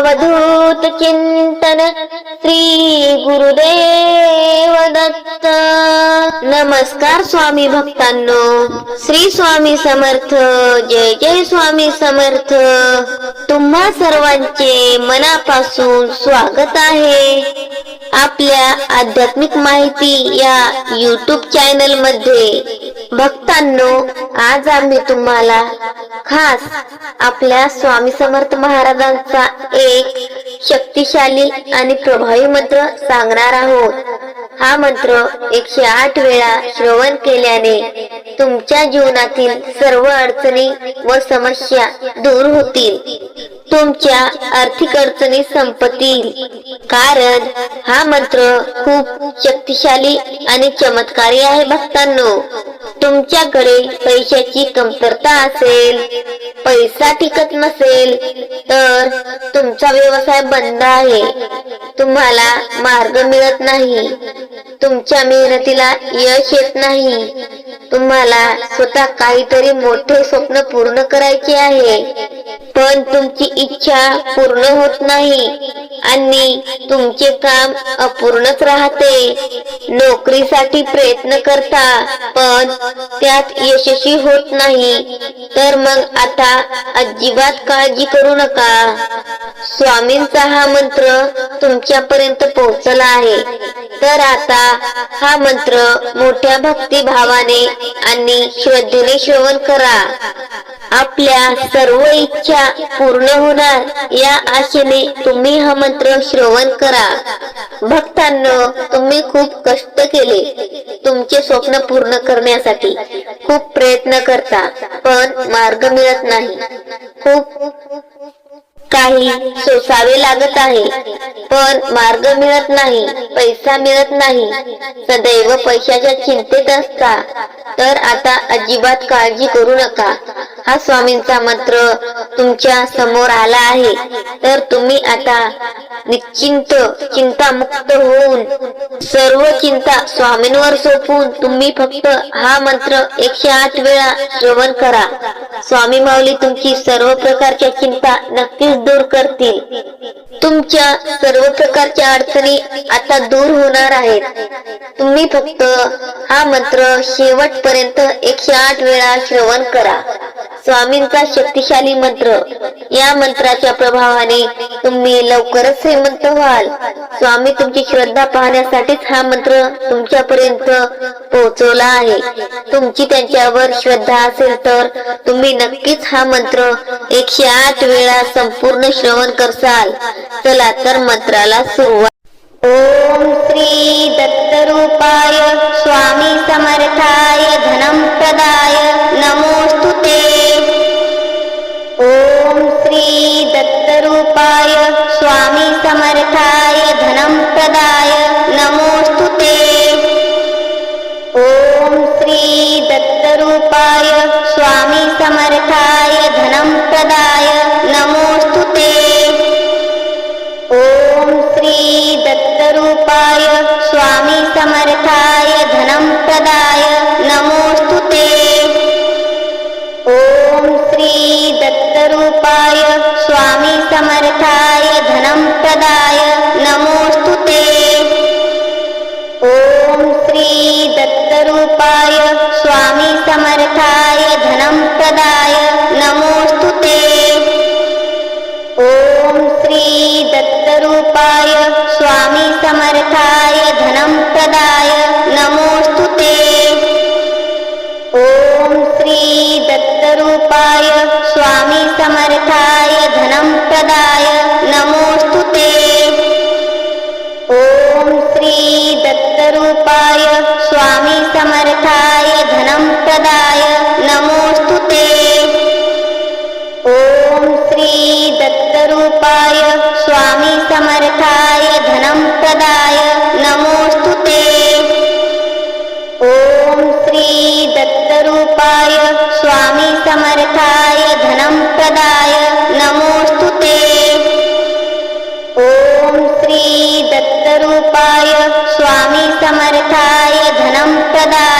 अवधूत चिंतन श्री गुरुदेव दत्त. नमस्कार स्वामी भक्तांनो. श्री स्वामी समर्थ. जय जय स्वामी समर्थ. तुम्हा सर्वांचे मनापासून स्वागत आहे. आपल्या आध्यात्मिक माहिती या यूट्यूब चॅनलमध्ये. भक्तांनो आज आम्ही तुम्हाला खास आपल्या स्वामी समर्थ महाराजांचा एक शक्तिशाली आणि प्रभावी मंत्र सांगणार आहोत. हा मंत्र एकशे आठ वेळा श्रवण केल्याने तुमच्या जीवनातील सर्व अडचणी व समस्या दूर होतील. Thank you. तुमच्या आर्थिक अडचणी संपतील. कारण हा मंत्र खूप शक्तिशाली आणि चमत्कारी आहे भक्तांनो. तुमच्याकडे पैशाची कमतरता असेल पैसा टिकत नसेल तर तुमचा व्यवसाय बंद आहे. तुम्हाला मार्ग मिळत नाही. तुमच्या मेहनतीला यश येत नाही. तुम्हाला स्वतः काहीतरी मोठे स्वप्न पूर्ण करायचे आहे. पण तुमची इच्छा पूर्ण होत नाही आणि तुमचे काम अपूर्णच राहते. नोकरीसाठी प्रयत्न करता पण त्यात यशस्वी होत नाही. तर मग आता अजिबात काळजी करू नका. स्वामींचा हा मंत्र तुमच्यापर्यंत पोहोचला आहे. तर आता हा मंत्र मोठ्या भक्तिभावाने आणि श्रद्धेने श्रवण करा. आपल्या सर्व इच्छा पूर्ण होणार या आशेने तुम्ही हा मंत्र श्रवण करा. भक्तांनो तुम्ही खूप कष्ट केले. तुमचे स्वप्न पूर्ण करण्यासाठी खूप प्रयत्न करता पण मार्ग मिळत नाही. खूप काही सोसावे लागत आहे पण मार्ग मिळत नाही पैसा मिळत नाही. सदैव पैशाच्या चिंतेत असता. तर आता अजिबात काळजी करू नका. हा स्वामींचा मंत्र तुमच्यासमोर आला आहे. तर तुम्ही आता निश्चिंत चिंता मुक्त होऊन सर्व चिंता स्वामींवर सोपून तुम्ही फक्त हा मंत्र एकशे आठ वेळा श्रवण करा. स्वामी माऊली तुमची सर्व प्रकारच्या चिंता नक्कीच दूर करतील. तुमच्या सर्व प्रकारच्या अडचणी आता दूर होणार आहेत. तुम्ही फक्त हा मंत्र शेवटपर्यंत एकशे आठ वेळा श्रवण करा. स्वामींचा शक्तिशाली मंत्र. या मंत्राच्या प्रभावाने तुम्ही लवकरच श्रीमंत व्हाल. स्वामी तुमची श्रद्धा पाहण्यासाठीच हा मंत्र तुमच्यापर्यंत पोहोचवला आहे. तुमची त्यांच्यावर श्रद्धा असेल तर तुम्ही नक्कीच हा मंत्र एकशे आठ वेळा संपूर्ण श्रवण करसाल. चला तर मंत्राला सुरुवात. ओम श्री दत्तरूपाय स्वामी समर्थाय धनं प्रदाय. नमोस्तुते ओम श्री दत्तरूपाय स्वामी समर्थाय धनं प्रदाय। नमोस्तुते ॐ श्री दत्तरूपाय स्वामी समर्थाय धनं प्रदाय। धनं प्रदाय नमोस्तुते ओम श्री दत्तरूपाय स्वामी समर्थाय धनं प्रदाय नमोस्तुते ओम श्री दत्तरूपाय स्वामी समर्थाय धनं प्रदाय नमोस्तुते ओम श्री दत्तरूपाय स्वामी समर्थाय धनं प्रदाय नमोस्तुते ओम श्री दत्तरूपाय स्वामी समर्थाय धनं प्रदाय। धनं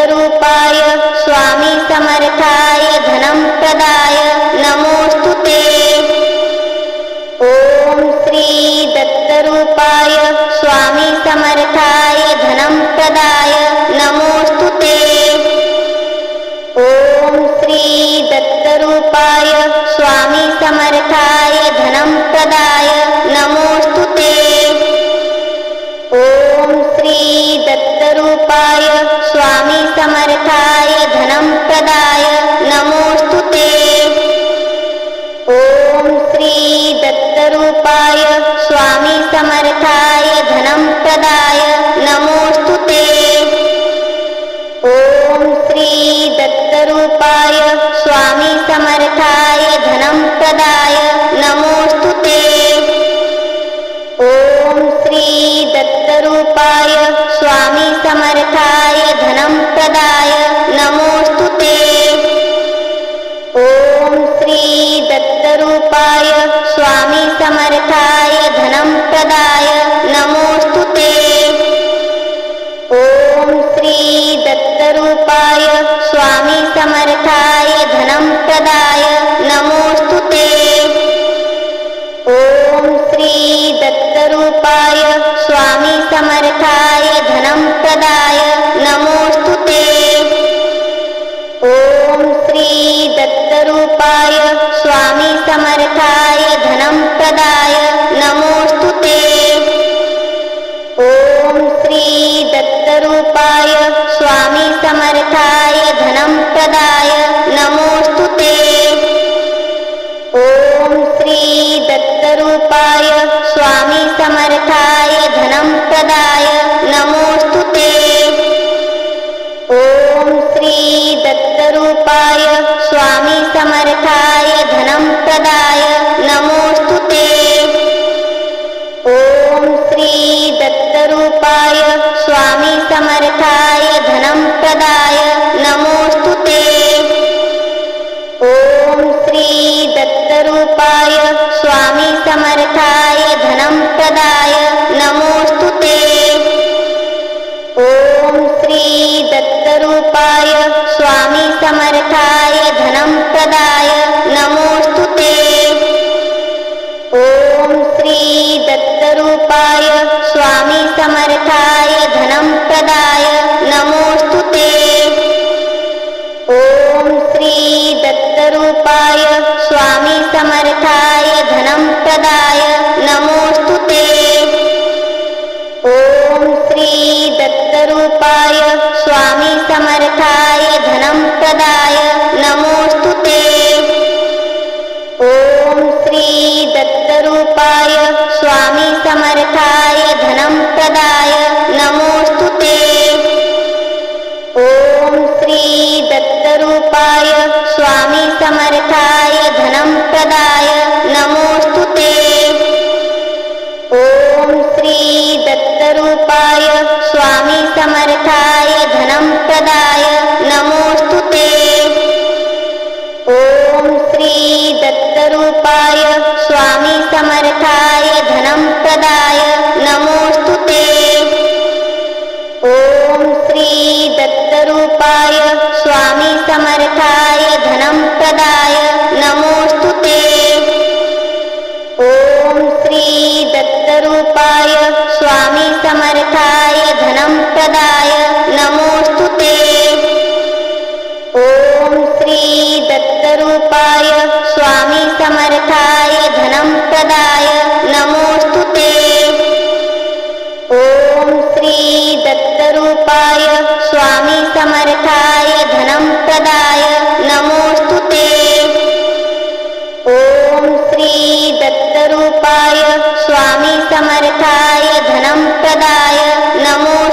स्वरूपाय स्वामी समर्थाय धनं प्रदाय नमोऽस्तु ते। श्री दत्तरूपाय स्वामी समर्थाय धनं प्रदाय नमोऽस्तु ते। ॐ श्रीदत्तरूपाय स्वामी समर्थाय धनं प्रदाय উপায় श्री दत्तरूपाय स्वामी समर्थाय धनं प्रदाय। नमोऽस्तु ते। ॐ श्री दत्तरूपाय स्वामी समर्थाय धनं प्रदाय। नमोऽस्तु ते। ॐ श्री दत्तरूपाय स्वामी समर्थाय धनं प्रदाय। सम्प्रदाय नमोऽस्तु ते। ॐ श्री दत्तरूपाय स्वामी समर्था उपाय स्वामी समर्थाय धनं प्रदाय नमो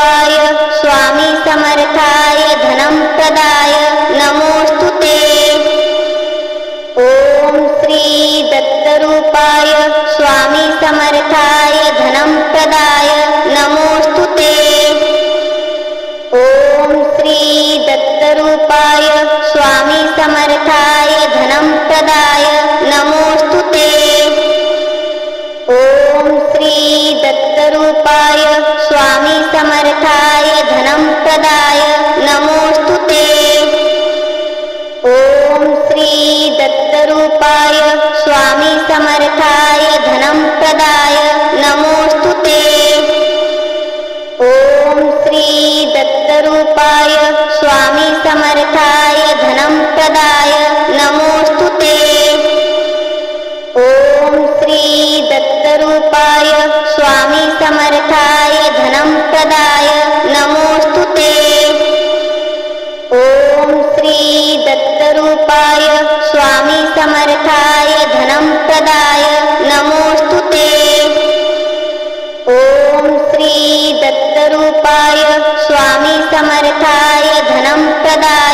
Fire. समर्थाय धनं प्रदा सम्प्रदाय नमोऽस्तु ते। ॐ श्रीदत्तरूपाय स्वामीसमर्थाय धनं प्रदाय।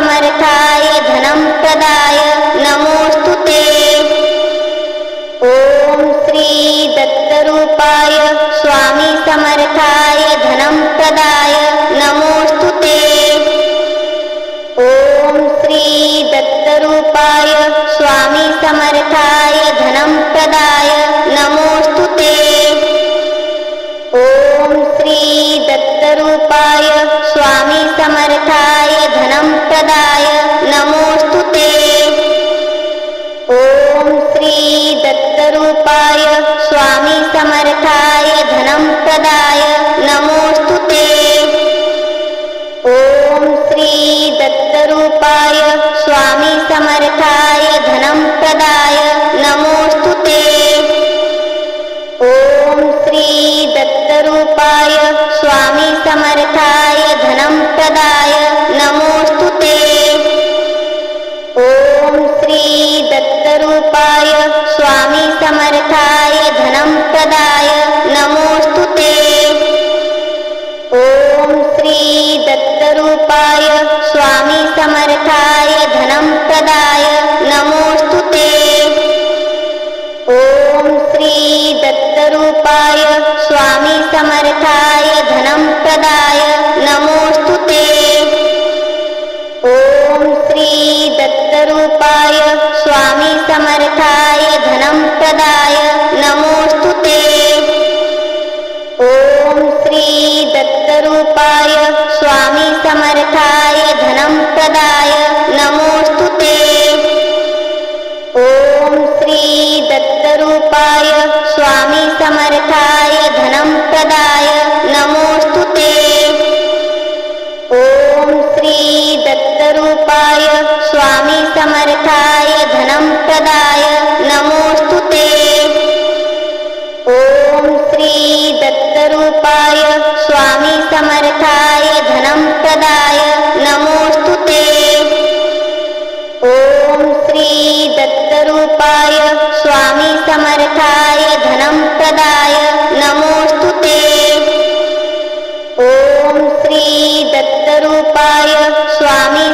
समर्थाय धनम् सम्प्रदाय नमोऽस्तु ते। श्री दत्तरूपाय स्वामी समर्थाय धनं प्रदाय नमोऽस्तु ते। ॐ श्रीदत्तरूपाय स्वामी समर्थाय धनं प्रदाय তোমার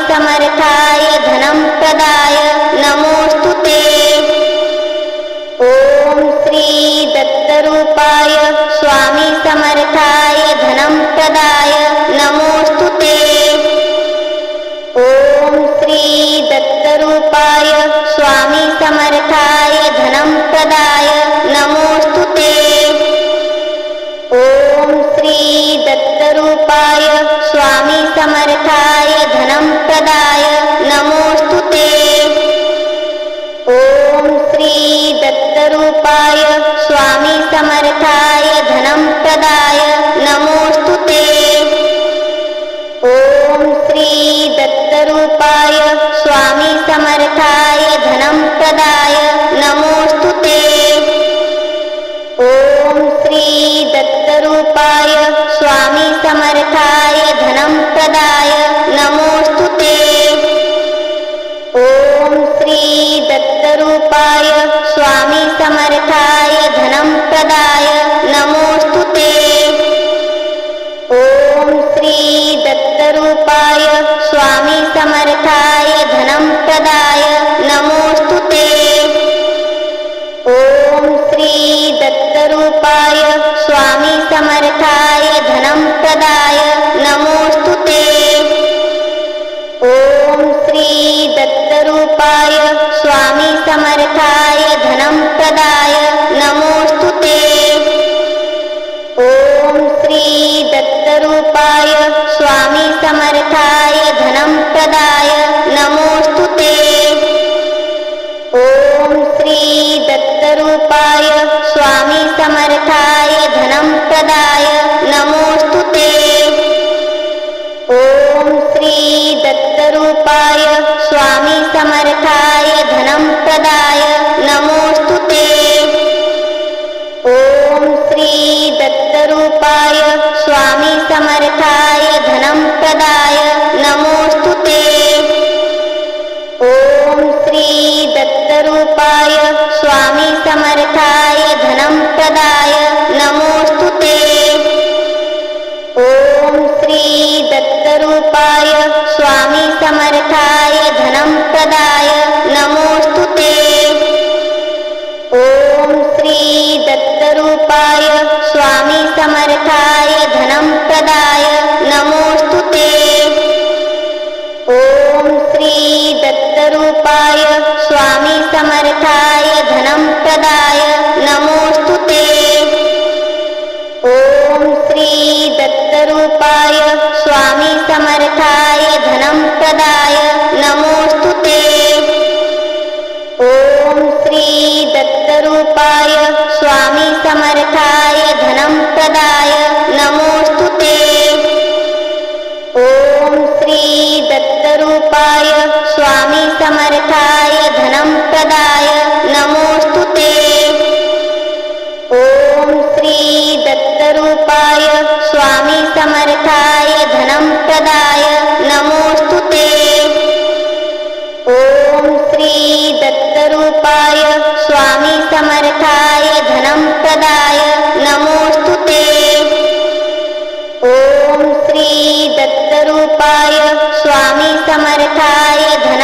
समर्थाय धनं प्रदाय। ಸಂಪದಾ रूपाय स्वामी समर्थाय धनं प्रदाय। আমার থা समर्थाय धनं प्रदाय नमोऽस्तु ते। ॐ श्री दत्तरूपाय स्वामी समर्थाय धनं प्रदाय नमोऽस्तु ते। ॐ श्री दत्तरूपाय स्वामी समर्थाय धनं प्रदाय नमो